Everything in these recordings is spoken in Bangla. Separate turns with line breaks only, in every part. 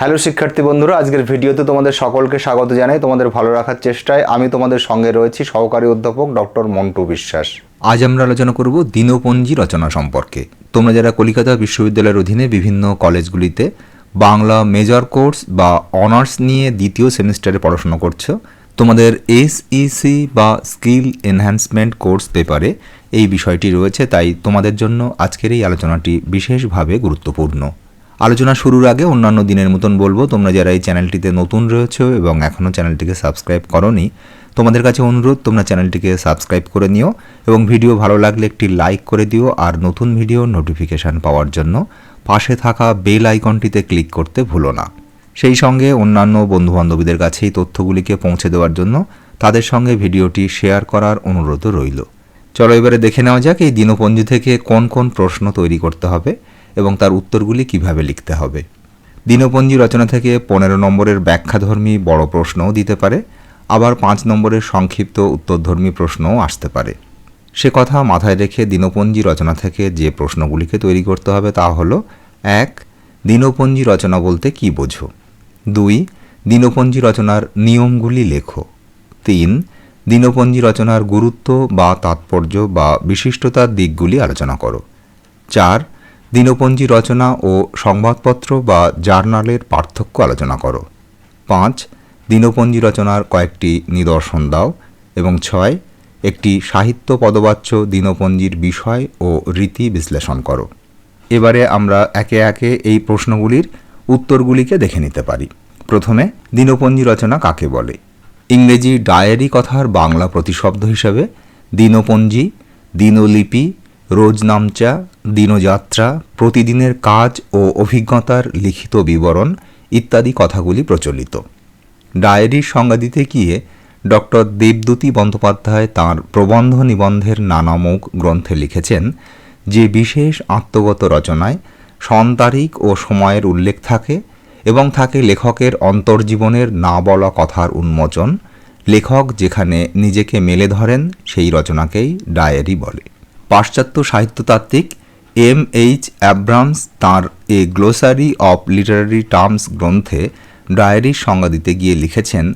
হ্যালো শিক্ষার্থী বন্ধুরা, আজকের ভিডিওতে তোমাদের সকলকে স্বাগত জানাই। তোমাদের ভালো রাখার চেষ্টায় আমি তোমাদের সঙ্গে রয়েছি সহকারী অধ্যাপক ডক্টর মন্টু বিশ্বাস।
আজ আমরা আলোচনা করব দিনপঞ্জি রচনা সম্পর্কে। তোমরা যারা কলিকাতা বিশ্ববিদ্যালয়ের অধীনে বিভিন্ন কলেজগুলিতে বাংলা মেজর কোর্স বা অনার্স নিয়ে দ্বিতীয় সেমিস্টারে পড়াশোনা করছ, তোমাদের এসইসি বা স্কিল এনহ্যান্সমেন্ট কোর্স পেপারে এই বিষয়টি রয়েছে, তাই তোমাদের জন্য আজকের এই আলোচনাটি বিশেষভাবে গুরুত্বপূর্ণ। আলোচনা শুরুর আগে অন্যান্য দিনের মতন বলব, তোমরা যারা এই চ্যানেলটিতে নতুন রয়েছে এবং এখনও চ্যানেলটিকে সাবস্ক্রাইব করনি, তোমাদের কাছে অনুরোধ, তোমরা চ্যানেলটিকে সাবস্ক্রাইব করে নিও এবং ভিডিও ভালো লাগলে একটি লাইক করে দিও আর নতুন ভিডিও নোটিফিকেশান পাওয়ার জন্য পাশে থাকা বেল আইকনটিতে ক্লিক করতে ভুলো না। সেই সঙ্গে অন্যান্য বন্ধুবান্ধবীদের কাছে এই তথ্যগুলিকে পৌঁছে দেওয়ার জন্য তাদের সঙ্গে ভিডিওটি শেয়ার করার অনুরোধও রইল। চলো এবারে দেখে নেওয়া যাক এই দিনপঞ্জি থেকে কোন কোন প্রশ্ন তৈরি করতে হবে। এবং তার উত্তরগুলি কীভাবে লিখতে হবে। দিনপঞ্জি রচনা থেকে পনেরো নম্বরের ব্যাখ্যাধর্মী বড় প্রশ্নও দিতে পারে, আবার পাঁচ নম্বরের সংক্ষিপ্ত উত্তরধর্মী প্রশ্নও আসতে পারে। সে কথা মাথায় রেখে দিনপঞ্জি রচনা থেকে যে প্রশ্নগুলিকে তৈরি করতে হবে তা হল, এক দিনপঞ্জি রচনা বলতে কি বোঝো? দুই দিনপঞ্জি রচনার নিয়মগুলি লেখো। তিন দিনপঞ্জি রচনার গুরুত্ব বা তাৎপর্য বা বিশিষ্টতার দিকগুলি আলোচনা করো। চার দিনপঞ্জি রচনা ও সংবাদপত্র বা জার্নালের পার্থক্য আলোচনা করো। পাঁচ, দিনপঞ্জি রচনার কয়েকটি নিদর্শন দাও এবং ছয়, একটি সাহিত্য পদবাচ্য দিনপঞ্জির বিষয় ও রীতি বিশ্লেষণ করো। এবারে আমরা একে একে এই প্রশ্নগুলির উত্তরগুলিকে দেখে নিতে পারি। প্রথমে, দিনপঞ্জি রচনা কাকে বলে? ইংরেজি ডায়েরি কথার বাংলা প্রতিশব্দ হিসাবে দিনপঞ্জি, দিনলিপি রোজনামচা দিনযাত্রা, প্রতিদিনের কাজ ও অভিজ্ঞতার লিখিত বিবরণ ইত্যাদি কথাগুলি প্রচলিত। ডায়েরির সংজ্ঞা দিতে গিয়ে ডক্টর দেবদূতি বন্দ্যোপাধ্যায় তাঁর প্রবন্ধ নিবন্ধের নানামুখ গ্রন্থে লিখেছেন, যে বিশেষ আত্মগত রচনায় সন তারিখ ও সময়ের উল্লেখ থাকে এবং থাকে লেখকের অন্তর্জীবনের না বলা কথার উন্মোচন, লেখক যেখানে নিজেকে মেলে ধরেন সেই রচনাকেই ডায়েরি বলে। পাশ্চাত্য সাহিত্যতাত্ত্বিক এম এইচ অ্যাব্রামস তাঁর a glossary of literary terms গ্রন্থে ডায়েরির সংজ্ঞা দিতে গিয়ে লিখেছেন,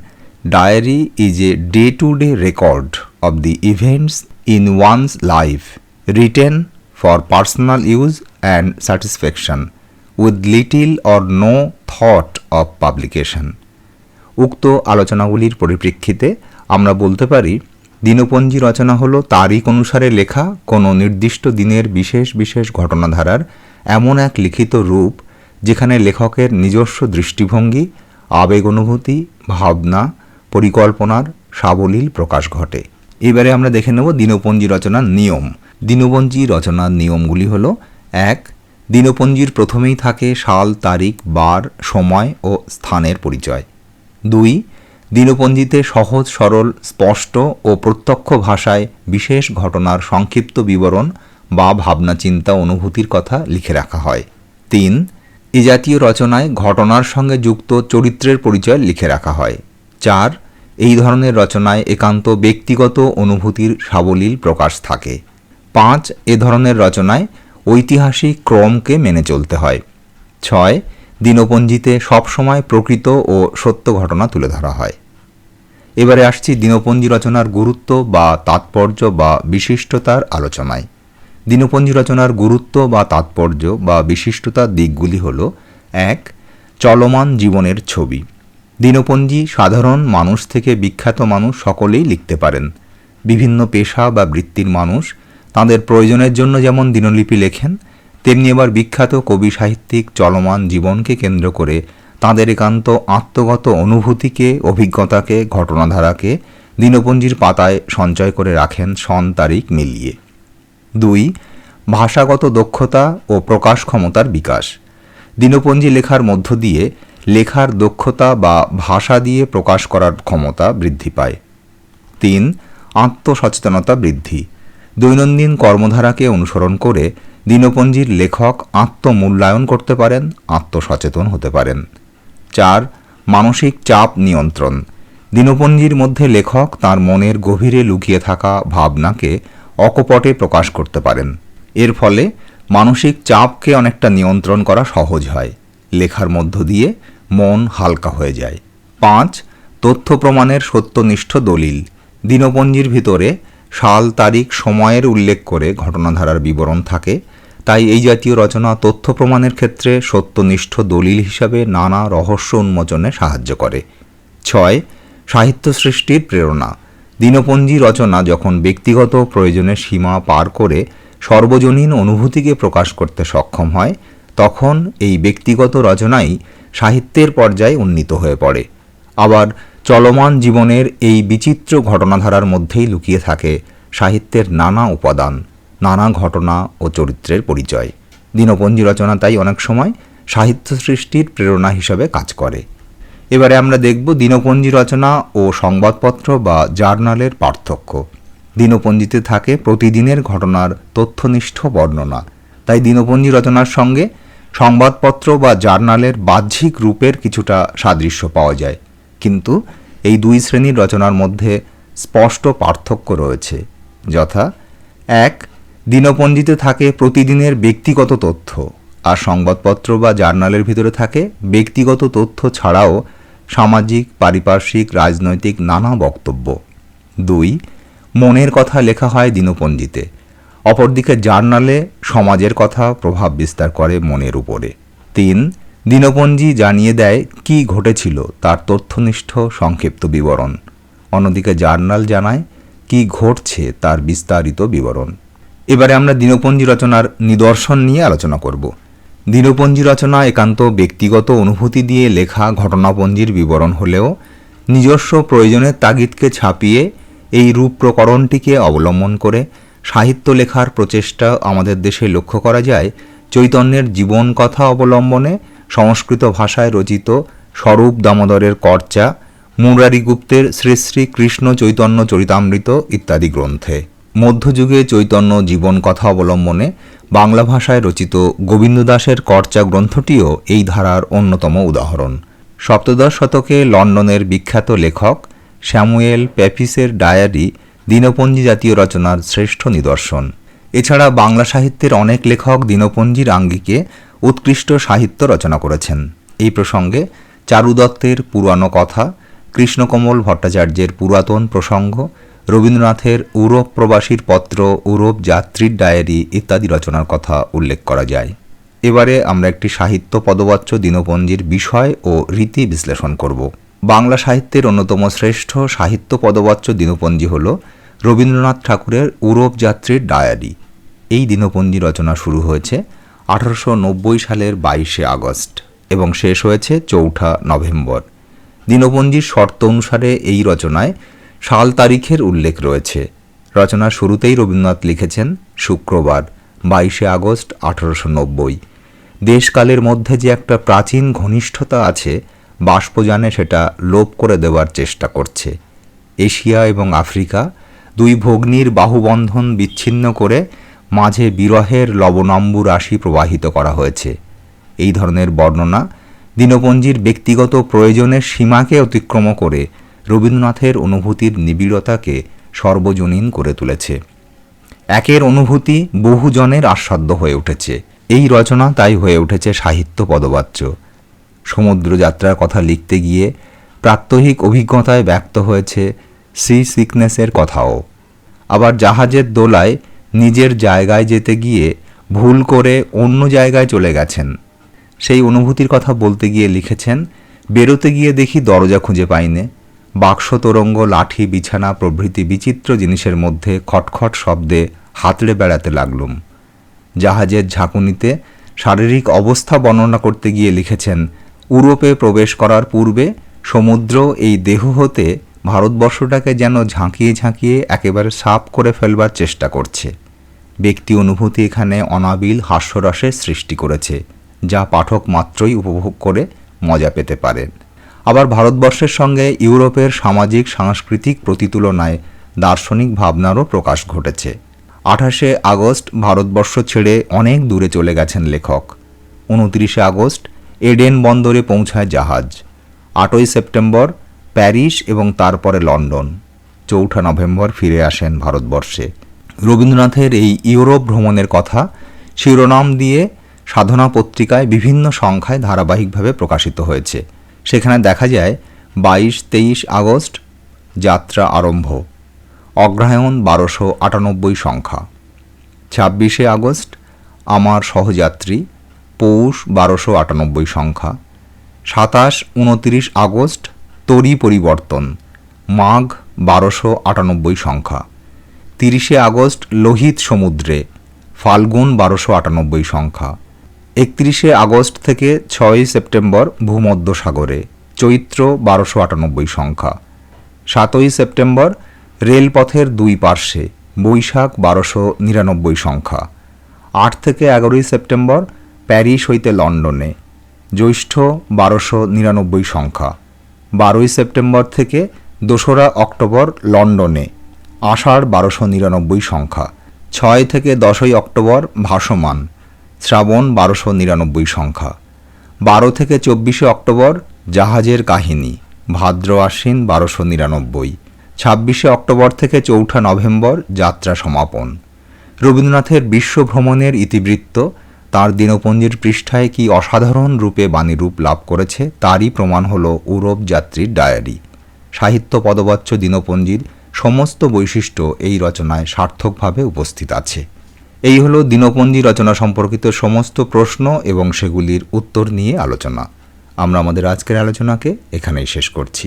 diary is a day to day record of the events in one's life, written for personal use and satisfaction, with little or no thought of publication. উক্ত আলোচনাগুলির পরিপ্রেক্ষিতে আমরা বলতে পারি দিনপঞ্জি রচনা হলো তারিখ অনুসারে লেখা কোনো নির্দিষ্ট দিনের বিশেষ বিশেষ ঘটনাধারার এমন এক লিখিত রূপ যেখানে লেখকের নিজস্ব দৃষ্টিভঙ্গি, আবেগ অনুভূতি, ভাবনা, পরিকল্পনার সাবলীল প্রকাশ ঘটে। এবারে আমরা দেখে নেব দিনপঞ্জি রচনার নিয়ম। দিনপঞ্জি রচনার নিয়মগুলি হল, এক, দিনপঞ্জির প্রথমেই থাকে সাল, তারিখ, বার, সময় ও স্থানের পরিচয়। দুই দিনপঞ্জিতে সহজ, সরল, স্পষ্ট ও প্রত্যক্ষ ভাষায় বিশেষ ঘটনার সংক্ষিপ্ত বিবরণ বা ভাবনা চিন্তা অনুভূতির কথা লিখে রাখা হয়। তিন, এ জাতীয় রচনায় ঘটনার সঙ্গে যুক্ত চরিত্রের পরিচয় লিখে রাখা হয়। চার, এই ধরনের রচনায় একান্ত ব্যক্তিগত অনুভূতির সাবলীল প্রকাশ থাকে। পাঁচ, এ ধরনের রচনায় ঐতিহাসিক ক্রমকে মেনে চলতে হয়। ছয় দিনপঞ্জিতে সবসময় প্রকৃত ও সত্য ঘটনা তুলে ধরা হয়। এবারে আসছি দিনপঞ্জি রচনার গুরুত্ব বা তাৎপর্য বা বিশিষ্টতার আলোচনায়। দিনপঞ্জি রচনার গুরুত্ব বা তাৎপর্য বা বিশিষ্টতার দিকগুলি হল, এক, চলমান জীবনের ছবি। দিনপঞ্জি সাধারণ মানুষ থেকে বিখ্যাত মানুষ সকলেই লিখতে পারেন। বিভিন্ন পেশা বা বৃত্তির মানুষ তাদের প্রয়োজনের জন্য যেমন দিনলিপি লেখেন তেমনি এবার বিখ্যাত কবি সাহিত্যিক চলমান জীবনকে কেন্দ্র করে তাঁদের একান্ত আত্মগত অনুভূতিকে, অভিজ্ঞতাকে, ঘটনাধারাকে দিনপঞ্জির পাতায় সঞ্চয় করে রাখেন সন তারিখ মিলিয়ে দুই, ভাষাগত দক্ষতা ও প্রকাশ ক্ষমতার বিকাশ। দিনপঞ্জি লেখার মধ্য দিয়ে লেখার দক্ষতা বা ভাষা দিয়ে প্রকাশ করার ক্ষমতা বৃদ্ধি পায়। তিন, আত্মসচেতনতা বৃদ্ধি। দৈনন্দিন কর্মধারাকে অনুসরণ করে দিনপঞ্জির লেখক আত্মমূল্যায়ন করতে পারেন, আত্মসচেতন হতে পারেন। চার, মানসিক চাপ নিয়ন্ত্রণ। দিনপঞ্জির মধ্যে লেখক তার মনের গভীরে লুকিয়ে থাকা ভাবনাকে অকপটে প্রকাশ করতে পারেন। এর ফলে মানসিক চাপকে অনেকটা নিয়ন্ত্রণ করা সহজ হয়। লেখার মধ্য দিয়ে মন হালকা হয়ে যায়। পাঁচ, তথ্য প্রমাণের সত্যনিষ্ঠ দলিল। দিনপঞ্জির ভিতরে সাল, তারিখ, সময়ের উল্লেখ করে ঘটনাধারার বিবরণ থাকে। তাই এই জাতীয় রচনা তথ্য প্রমাণের ক্ষেত্রে সত্যনিষ্ঠ দলিল হিসাবে নানা রহস্য উন্মোচনে সাহায্য করে। ছয়, সাহিত্য সৃষ্টির প্রেরণা। দিনপঞ্জি রচনা যখন ব্যক্তিগত প্রয়োজনের সীমা পার করে সর্বজনীন অনুভূতিকে প্রকাশ করতে সক্ষম হয়, তখন এই ব্যক্তিগত রচনাই সাহিত্যের পর্যায়ে উন্নীত হয়ে পড়ে। আবার চলমান জীবনের এই বিচিত্র ঘটনাধারার মধ্যেই লুকিয়ে থাকে সাহিত্যের নানা উপাদান, নানা ঘটনা ও চরিত্রের পরিচয়। দিনপঞ্জি রচনা তাই অনেক সময় সাহিত্য সৃষ্টির প্রেরণা হিসাবে কাজ করে। এবারে আমরা দেখব দিনপঞ্জি রচনা ও সংবাদপত্র বা জার্নালের পার্থক্য। দিনপঞ্জিতে থাকে প্রতিদিনের ঘটনার তথ্যনিষ্ঠ বর্ণনা। তাই দিনপঞ্জি রচনার সঙ্গে সংবাদপত্র বা জার্নালের বাহ্যিক রূপের কিছুটা সাদৃশ্য পাওয়া যায়। কিন্তু এই দুই শ্রেণির রচনার মধ্যে স্পষ্ট পার্থক্য রয়েছে, যথা এক দিনপঞ্জিতে থাকে প্রতিদিনের ব্যক্তিগত তথ্য, আর সংবাদপত্র বা জার্নালের ভিতরে থাকে ব্যক্তিগত তথ্য ছাড়াও সামাজিক, পারিপার্শ্বিক, রাজনৈতিক নানা বক্তব্য। দুই, মনের কথা লেখা হয় দিনপঞ্জিতে অপরদিকে জার্নালে সমাজের কথা প্রভাব বিস্তার করে মনের উপরে। তিন দিনপঞ্জি জানিয়ে দেয়, কি ঘটেছিল? তার তথ্যনিষ্ঠ সংক্ষিপ্ত বিবরণ। অন্যদিকে জার্নাল জানায়, কি ঘটছে তার বিস্তারিত বিবরণ? এবারে আমরা দিনপঞ্জি রচনার নিদর্শন নিয়ে আলোচনা করব। দিনপঞ্জি রচনা একান্ত ব্যক্তিগত অনুভূতি দিয়ে লেখা ঘটনাপঞ্জির বিবরণ হলেও নিজস্ব প্রয়োজনের তাগিদকে ছাপিয়ে এই রূপ প্রকরণটিকে অবলম্বন করে সাহিত্য লেখার প্রচেষ্টা আমাদের দেশে লক্ষ্য করা যায় চৈতন্যের জীবন কথা অবলম্বনে সংস্কৃত ভাষায় রচিত স্বরূপ দামোদরের কর্চা মুরারি গুপ্তের শ্রী শ্রী কৃষ্ণ চৈতন্য চরিতামৃত ইত্যাদি গ্রন্থে। মধ্যযুগে চৈতন্য জীবন কথা অবলম্বনে বাংলা ভাষায় রচিত গোবিন্দ দাসের কর্চা গ্রন্থটিও এই ধারার অন্যতম উদাহরণ। সপ্তদশ শতকে লন্ডনের বিখ্যাত লেখক স্যামুয়েল প্যাপিসের ডায়ারি দিনপঞ্জি জাতীয় রচনার শ্রেষ্ঠ নিদর্শন। এছাড়া বাংলা সাহিত্যের অনেক লেখক দিনপঞ্জির আঙ্গিকে উৎকৃষ্ট সাহিত্য রচনা করেছেন। এই প্রসঙ্গে চারু দত্তের পুরানো কথা, কৃষ্ণকমল ভট্টাচার্যের পুরাতন প্রসঙ্গ, রবীন্দ্রনাথের ইউরোপ প্রবাসীর পত্র ইউরোপ যাত্রীর ডায়েরি ইত্যাদি রচনার কথা উল্লেখ করা যায়। এবারে আমরা একটি সাহিত্য পদবাচ্য দিনপঞ্জির বিষয় ও রীতি বিশ্লেষণ করব। বাংলা সাহিত্যের অন্যতম শ্রেষ্ঠ সাহিত্য পদবাচ্য দিনপঞ্জি হল রবীন্দ্রনাথ ঠাকুরের ইউরোপ যাত্রীর ডায়েরি। এই দিনপঞ্জি রচনা শুরু হয়েছে আঠারোশো নব্বই সালের বাইশে আগস্ট, এবং শেষ হয়েছে চৌঠা নভেম্বর। দিনপঞ্জির শর্ত অনুসারে এই রচনায় সাল তারিখের উল্লেখ রয়েছে। রচনার শুরুতেই রবীন্দ্রনাথ লিখেছেন, শুক্রবার, বাইশে আগস্ট, আঠারোশো নব্বই। দেশকালের মধ্যে যে একটা প্রাচীন ঘনিষ্ঠতা আছে বাষ্পযানে সেটা লোপ করে দেওয়ার চেষ্টা করছে। এশিয়া এবং আফ্রিকা দুই ভগ্নীর বাহুবন্ধন বিচ্ছিন্ন করে মাঝে বিরহের লবণাম্বু রাশি প্রবাহিত করা হয়েছে। এই ধরনের বর্ণনা দিনপঞ্জির ব্যক্তিগত প্রয়োজনের সীমাকে অতিক্রম করে রবীন্দ্রনাথের অনুভূতির নিবিড়তাকে সর্বজনীন করে তুলেছে। একের অনুভূতি বহুজনের আস্বাদ্য হয়ে উঠেছে। এই রচনা তাই হয়ে উঠেছে সাহিত্য পদবাচ্য। সমুদ্রযাত্রার কথা লিখতে গিয়ে প্রাত্যহিক অভিজ্ঞতায় ব্যক্ত হয়েছে সি সিকনেসের কথাও। আবার জাহাজের দোলায় নিজের জায়গায় যেতে গিয়ে ভুল করে অন্য জায়গায় চলে গেছেন। সেই অনুভূতির কথা বলতে গিয়ে লিখেছেন, বেরোতে গিয়ে দেখি দরজা খুঁজে পাইনে। বাক্স তোরঙ্গ, লাঠি, বিছানা প্রভৃতি বিচিত্র জিনিসের মধ্যে খটখট শব্দে হাতড়ে বেড়াতে লাগলুম। জাহাজের ঝাঁকুনিতে শারীরিক অবস্থা বর্ণনা করতে গিয়ে লিখেছেন, ইউরোপে প্রবেশ করার পূর্বে সমুদ্র এই দেহ হতে ভারতবর্ষটাকে যেন ঝাঁকিয়ে ঝাঁকিয়ে একেবারে সাফ করে ফেলবার চেষ্টা করছে। ব্যক্তি অনুভূতি এখানে অনাবিল হাস্যরসের সৃষ্টি করেছে, যা পাঠক মাত্রই উপভোগ করে মজা পেতে পারেন আবার ভারতবর্ষের সঙ্গে ইউরোপের সামাজিক, সাংস্কৃতিক প্রতিতুলনায় দার্শনিক ভাবনারও প্রকাশ ঘটেছে। আঠাশে আগস্ট ভারতবর্ষ ছেড়ে অনেক দূরে চলে গেছেন লেখক। উনত্রিশে আগস্ট এডেন বন্দরে পৌঁছায় জাহাজ। আটই সেপ্টেম্বর প্যারিস এবং তারপরে লন্ডন। চৌঠা নভেম্বর ফিরে আসেন ভারতবর্ষে। রবীন্দ্রনাথের এই ইউরোপ ভ্রমণের কথা শিরোনাম দিয়ে সাধনা পত্রিকায় বিভিন্ন সংখ্যায় ধারাবাহিকভাবে প্রকাশিত হয়েছে। সেখানে দেখা যায়, বাইশ, তেইশ আগস্ট, যাত্রা আরম্ভ। অগ্রহায়ণ বারোশো আটানব্বই সংখ্যা। ছাব্বিশে আগস্ট, আমার সহযাত্রী, পৌষ বারোশো আটানব্বই সংখ্যা। সাতাশ, উনতিরিশ আগস্ট তরি পরিবর্তন, মাঘ বারোশো আটানব্বই সংখ্যা, তিরিশে আগস্ট লোহিত সমুদ্রে, ফাল্গুন বারোশো আটানব্বই সংখ্যা, একত্রিশে আগস্ট থেকে ছয়ই সেপ্টেম্বর ভূমধ্য সাগরে চৈত্র বারোশো আটানব্বই সংখ্যা, সাতই সেপ্টেম্বর রেলপথের দুই পার্শ্বে, বৈশাখ বারোশো নিরানব্বই সংখ্যা, আট থেকে এগারোই সেপ্টেম্বর প্যারিস হইতে লন্ডনে, জ্যৈষ্ঠ বারোশো নিরানব্বই সংখ্যা। বারোই সেপ্টেম্বর থেকে দোসরা অক্টোবর লন্ডনে। আষাঢ় বারোশো নিরানব্বই সংখ্যা। ছয় থেকে দশই অক্টোবর ভাসমান। শ্রাবণ বারোশো নিরানব্বই সংখ্যা। বারো থেকে চব্বিশে অক্টোবর জাহাজের কাহিনী। ভাদ্র আশ্বিন বারোশো নিরানব্বই। ছাব্বিশে অক্টোবর থেকে চৌঠা নভেম্বর যাত্রা সমাপন। রবীন্দ্রনাথের বিশ্ব ভ্রমণের ইতিবৃত্ত তার দিনপঞ্জির পৃষ্ঠায় কি অসাধারণ রূপে বাণীরূপ লাভ করেছে, তারই প্রমাণ হল উরব যাত্রীর ডায়েরি। সাহিত্য পদবাচ্য দিনপঞ্জির সমস্ত বৈশিষ্ট্য এই রচনায় সার্থকভাবে উপস্থিত আছে। এই হলো দিনপঞ্জি রচনা সম্পর্কিত সমস্ত প্রশ্ন এবং সেগুলির উত্তর নিয়ে আলোচনা। আমরা আমাদের আজকের আলোচনাকে এখানেই শেষ করছি।